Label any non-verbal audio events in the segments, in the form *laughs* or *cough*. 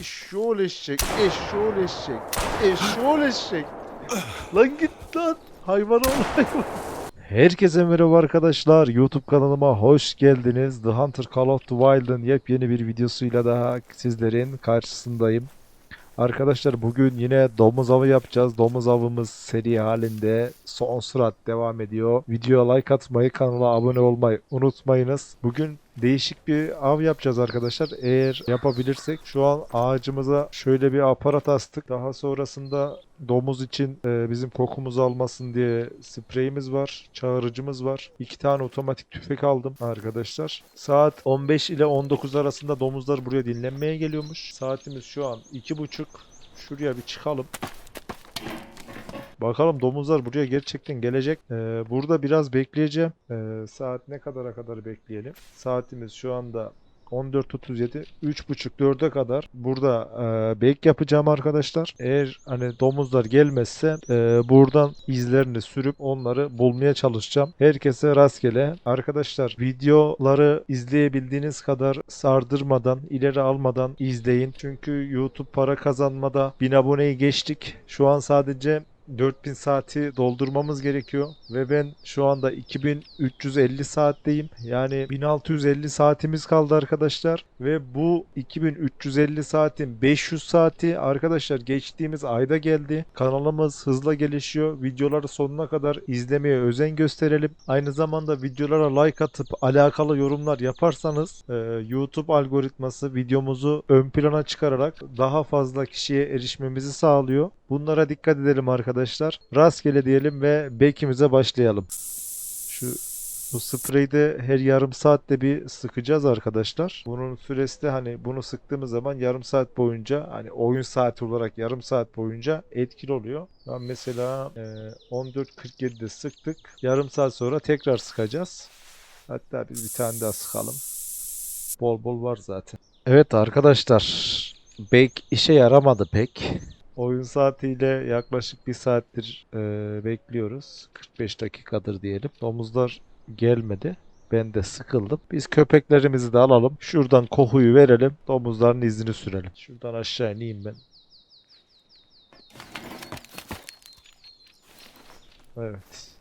Eşek, eşşoğlu eşek. Lan git lan. Hayvan ol hayvan. Herkese merhaba arkadaşlar. YouTube kanalıma hoş geldiniz. The Hunter Call of the Wild'ın yepyeni bir videosuyla daha sizlerin karşısındayım. Arkadaşlar bugün yine domuz avı yapacağız. Domuz avımız seri halinde son sürat devam ediyor. Videoya like atmayı, kanala abone olmayı unutmayınız. Bugün değişik bir av yapacağız arkadaşlar. Eğer yapabilirsek şu an ağacımıza şöyle bir aparat astık. Daha sonrasında domuz için e, bizim kokumuzu almasın diye spreyimiz var. Çağırıcımız var. İki tane otomatik tüfek aldım arkadaşlar. Saat 15 ile 19 arasında domuzlar buraya dinlenmeye geliyormuş. Saatimiz şu an 2.30. Şuraya bir çıkalım. Bakalım domuzlar buraya gerçekten gelecek. Ee, burada biraz bekleyeceğim. Ee, saat ne kadara kadar bekleyelim? Saatimiz şu anda 14.37 3.30-4'e kadar burada e, bek yapacağım arkadaşlar. Eğer hani domuzlar gelmezse e, buradan izlerini sürüp onları bulmaya çalışacağım. Herkese rastgele. Arkadaşlar videoları izleyebildiğiniz kadar sardırmadan, ileri almadan izleyin. Çünkü YouTube para kazanmada 1000 aboneyi geçtik. Şu an sadece 4000 saati doldurmamız gerekiyor ve ben şu anda 2350 saatteyim. Yani 1650 saatimiz kaldı arkadaşlar ve bu 2350 saatin 500 saati arkadaşlar geçtiğimiz ayda geldi. Kanalımız hızla gelişiyor. Videoları sonuna kadar izlemeye özen gösterelim. Aynı zamanda videolara like atıp alakalı yorumlar yaparsanız e, YouTube algoritması videomuzu ön plana çıkararak daha fazla kişiye erişmemizi sağlıyor. Bunlara dikkat edelim arkadaşlar. Rastgele diyelim ve bekimize başlayalım. Şu bu spreyi de her yarım saatte bir sıkacağız arkadaşlar. Bunun süresi de hani bunu sıktığımız zaman yarım saat boyunca hani oyun saati olarak yarım saat boyunca etkili oluyor. Ben mesela e, 14.47'de sıktık. Yarım saat sonra tekrar sıkacağız. Hatta biz bir tane daha sıkalım. Bol bol var zaten. Evet arkadaşlar. Bek işe yaramadı pek. Oyun saatiyle yaklaşık bir saattir e, bekliyoruz. 45 dakikadır diyelim. Domuzlar gelmedi. Ben de sıkıldım. Biz köpeklerimizi de alalım. Şuradan kokuyu verelim. Domuzların izini sürelim. Şuradan aşağı ineyim ben. Evet.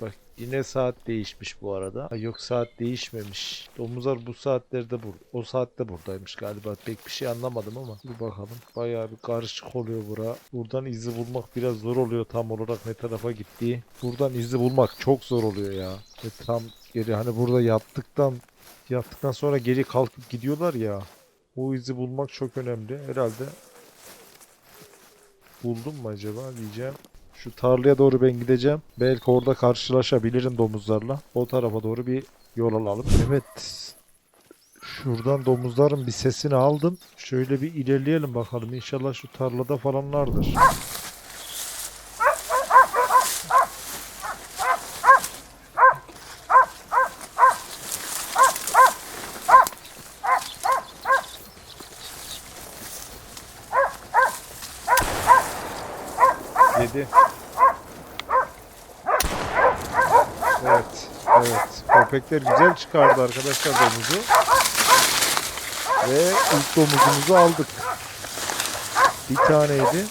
Bak yine saat değişmiş bu arada. Ha, yok saat değişmemiş. Domuzlar bu saatlerde bur o saatte buradaymış galiba. Pek bir şey anlamadım ama. Bir bakalım. Bayağı bir karışık oluyor bura. Buradan izi bulmak biraz zor oluyor tam olarak ne tarafa gittiği. Buradan izi bulmak çok zor oluyor ya. Ve tam geri hani burada yattıktan yattıktan sonra geri kalkıp gidiyorlar ya. O izi bulmak çok önemli. Herhalde buldum mu acaba diyeceğim. Şu tarlaya doğru ben gideceğim. Belki orada karşılaşabilirim domuzlarla. O tarafa doğru bir yol alalım. Evet. Şuradan domuzların bir sesini aldım. Şöyle bir ilerleyelim bakalım. İnşallah şu tarlada falanlardır. Yedi. Evet, evet. Köpekler güzel çıkardı arkadaşlar domuzu. Ve ilk domuzumuzu aldık. Bir taneydi.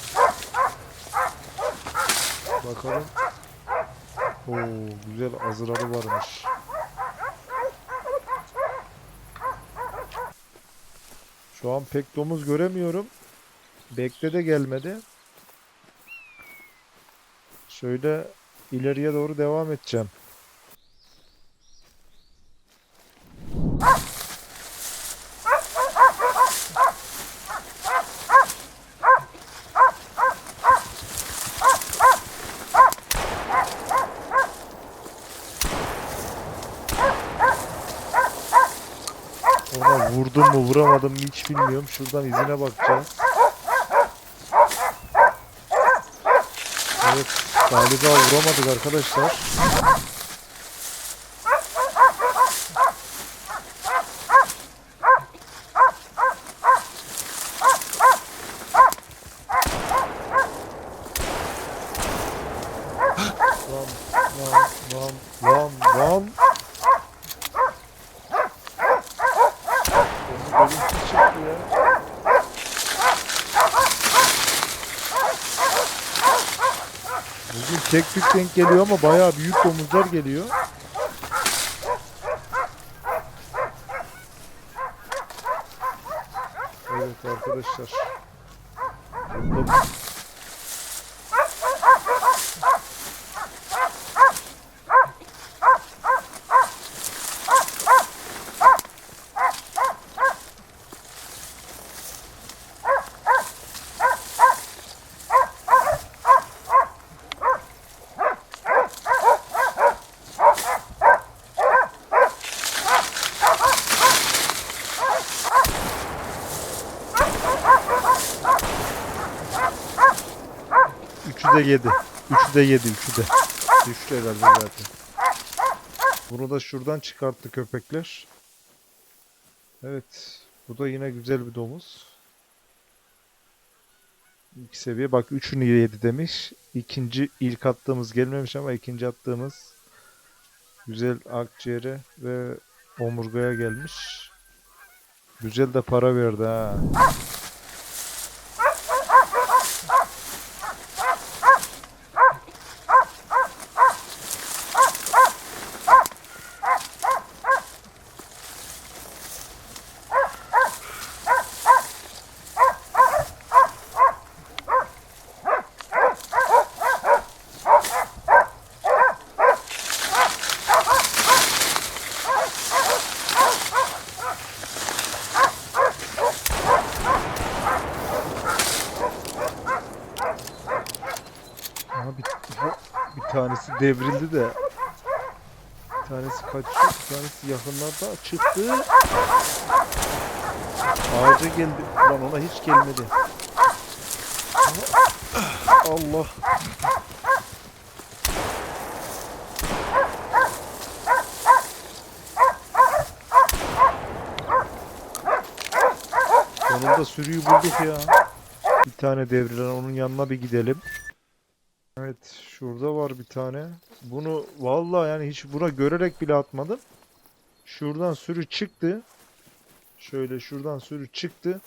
Bakalım. Oo, güzel azıları varmış. Şu an pek domuz göremiyorum. Bekle de gelmedi. Şöyle ileriye doğru devam edeceğim. Ona vurdum mu vuramadım mı hiç bilmiyorum. Şuradan izine bakacağız. Evet galiba vuramadık arkadaşlar. Lan lan lan lan lan Ölümsüz çıktı ya. Bugün tek tük denk geliyor ama bayağı büyük domuzlar geliyor. Evet arkadaşlar. Bunda Üçü de yedi. Üçü de yedi. Üçü de. Düştü herhalde zaten. Bunu da şuradan çıkarttı köpekler. Evet. Bu da yine güzel bir domuz. İlk seviye. Bak üçünü yedi demiş. İkinci ilk attığımız gelmemiş ama ikinci attığımız güzel akciğere ve omurgaya gelmiş. Güzel de para verdi ha. Tanesi devrildi de bir tanesi kaçıyor, bir tanesi yakınlarda çıktı. Ağaca geldi. Lan ona hiç gelmedi. Allah. Sonunda sürüyü bulduk ya. Bir tane devrilen onun yanına bir gidelim. Şurada var bir tane. Bunu vallahi yani hiç buna görerek bile atmadım. Şuradan sürü çıktı. Şöyle şuradan sürü çıktı.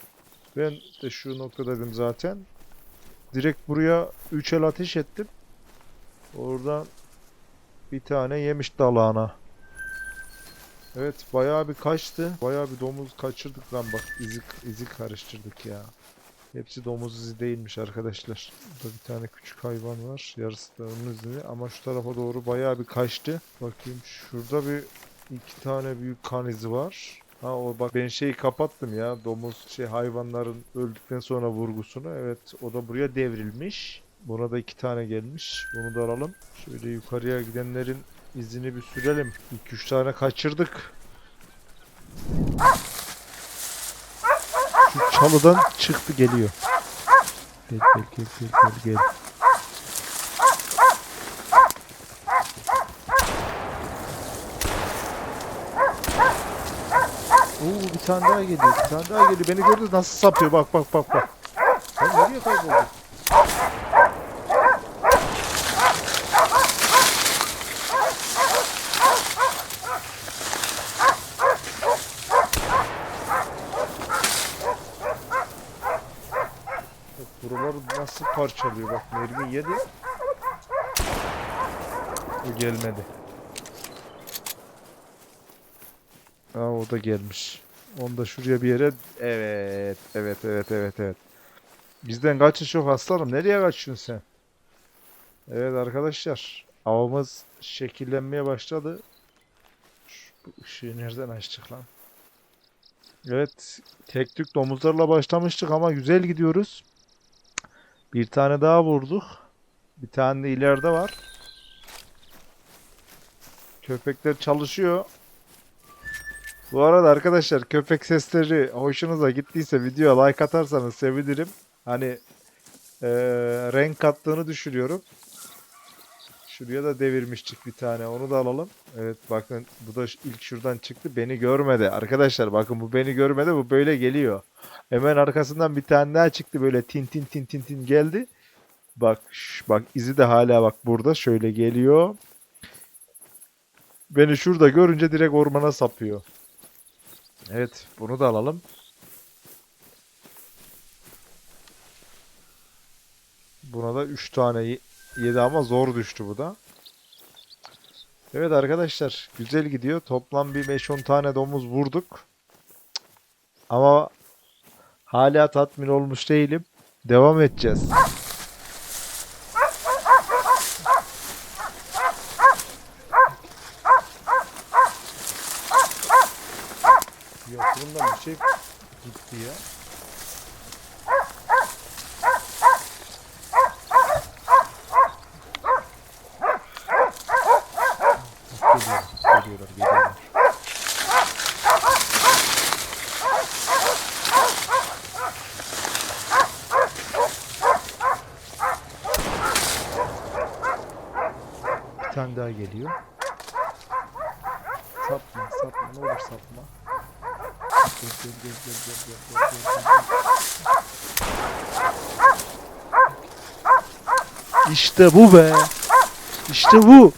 Ben de şu noktadaydım zaten. Direkt buraya 3 el ateş ettim. Oradan bir tane yemiş dalağına. Evet bayağı bir kaçtı. Bayağı bir domuz kaçırdık lan bak izi, izi karıştırdık ya. Hepsi domuz izi değilmiş arkadaşlar. Burada bir tane küçük hayvan var. Yarısı da onun izi ama şu tarafa doğru bayağı bir kaçtı. Bakayım şurada bir iki tane büyük kan izi var. Ha o bak ben şeyi kapattım ya domuz şey hayvanların öldükten sonra vurgusunu. Evet o da buraya devrilmiş. Buna da iki tane gelmiş. Bunu da alalım. Şöyle yukarıya gidenlerin izini bir sürelim. 2-3 tane kaçırdık. Şu çalıdan çıktı geliyor. Gel gel gel gel gel gel. Oo bir tane daha geliyor. Bir tane daha geliyor. Beni gördü nasıl sapıyor. Bak bak bak bak. Sen nereye kayboldun? Bak buraları nasıl parçalıyor. Bak mermi yedi. Bu gelmedi. Aa o da gelmiş. Onu da şuraya bir yere... Evet, evet, evet, evet, evet. Bizden kaçış yok aslanım. Nereye kaçıyorsun sen? Evet arkadaşlar. Avımız şekillenmeye başladı. Şu, bu ışığı nereden açtık lan? Evet. Tek tük domuzlarla başlamıştık ama güzel gidiyoruz. Bir tane daha vurduk. Bir tane de ileride var. Köpekler çalışıyor. Bu arada arkadaşlar köpek sesleri hoşunuza gittiyse videoya like atarsanız sevinirim. Hani eee, renk kattığını düşünüyorum. Şuraya da devirmiştik bir tane. Onu da alalım. Evet bakın bu da ilk şuradan çıktı. Beni görmedi. Arkadaşlar bakın bu beni görmedi. Bu böyle geliyor. Hemen arkasından bir tane daha çıktı. Böyle tin tin tin tin tin geldi. Bak bak izi de hala bak burada. Şöyle geliyor. Beni şurada görünce direkt ormana sapıyor. Evet bunu da alalım. Buna da 3 tane ye- yedi ama zor düştü bu da. Evet arkadaşlar güzel gidiyor. Toplam bir 5-10 tane domuz vurduk. Ama hala tatmin olmuş değilim. Devam edeceğiz. Yatırımdan bir şey gitti ya. Geliyorlar, geliyorlar, geliyorlar. Bir tane daha geliyor. Sapma, sapma, ne olur sapma. Gel, gel, gel, gel, gel, gel, gel, gel, gel. İşte bu be. İşte bu.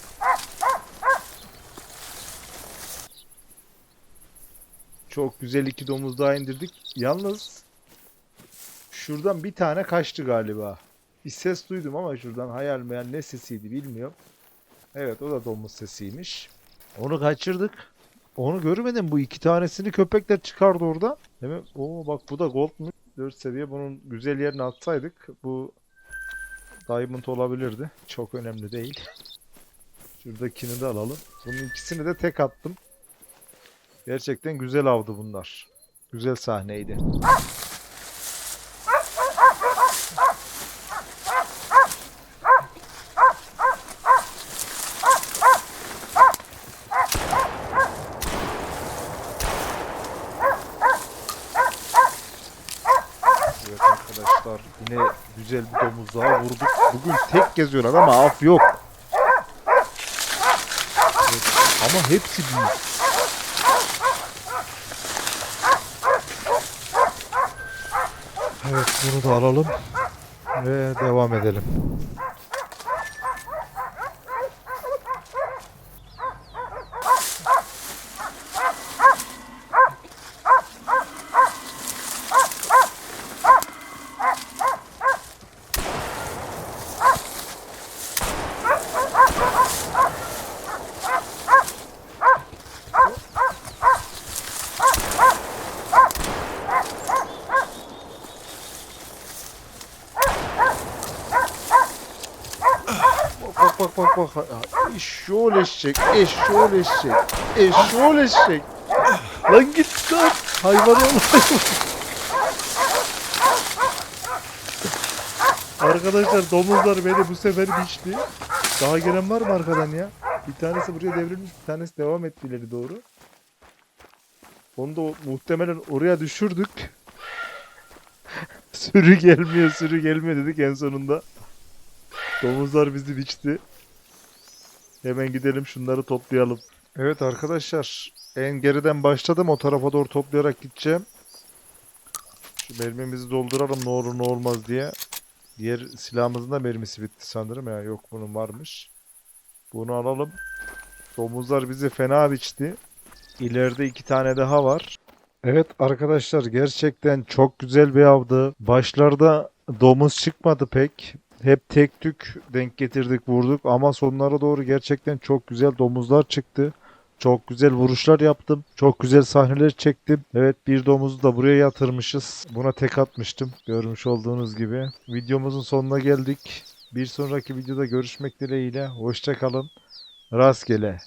Çok güzel iki domuz daha indirdik. Yalnız şuradan bir tane kaçtı galiba. Bir ses duydum ama şuradan hayal meyal ne sesiydi bilmiyorum. Evet o da domuz sesiymiş. Onu kaçırdık. Onu görmedim. Bu iki tanesini köpekler çıkardı orada. Değil mi? Oo bak bu da goldmuş. 4 seviye. Bunun güzel yerine atsaydık bu diamond olabilirdi. Çok önemli değil. Şuradakini de alalım. Bunun ikisini de tek attım. Gerçekten güzel avdı bunlar. Güzel sahneydi. Evet arkadaşlar yine güzel bir domuz daha vurduk. Bugün tek geziyorlar ama af yok. Evet, ama hepsi büyük. Evet bunu da alalım ve devam edelim. Bak bak bak bak eşek, eşşoğlu eşek. Lan git lan. Hayvan olma. Arkadaşlar domuzlar beni bu sefer biçti. Daha gelen var mı arkadan ya? Bir tanesi buraya devrilmiş, bir tanesi devam etti ileri doğru. Onu da muhtemelen oraya düşürdük. *laughs* sürü gelmiyor, sürü gelmiyor dedik en sonunda. Domuzlar bizi biçti. Hemen gidelim şunları toplayalım. Evet arkadaşlar. En geriden başladım. O tarafa doğru toplayarak gideceğim. Şu mermimizi dolduralım ne olur ne olmaz diye. Diğer silahımızın da mermisi bitti sanırım. Ya yok bunun varmış. Bunu alalım. Domuzlar bizi fena biçti. İleride iki tane daha var. Evet arkadaşlar gerçekten çok güzel bir avdı. Başlarda domuz çıkmadı pek. Hep tek tük denk getirdik vurduk ama sonlara doğru gerçekten çok güzel domuzlar çıktı. Çok güzel vuruşlar yaptım. Çok güzel sahneler çektim. Evet bir domuzu da buraya yatırmışız. Buna tek atmıştım. Görmüş olduğunuz gibi. Videomuzun sonuna geldik. Bir sonraki videoda görüşmek dileğiyle. Hoşça kalın. Rastgele.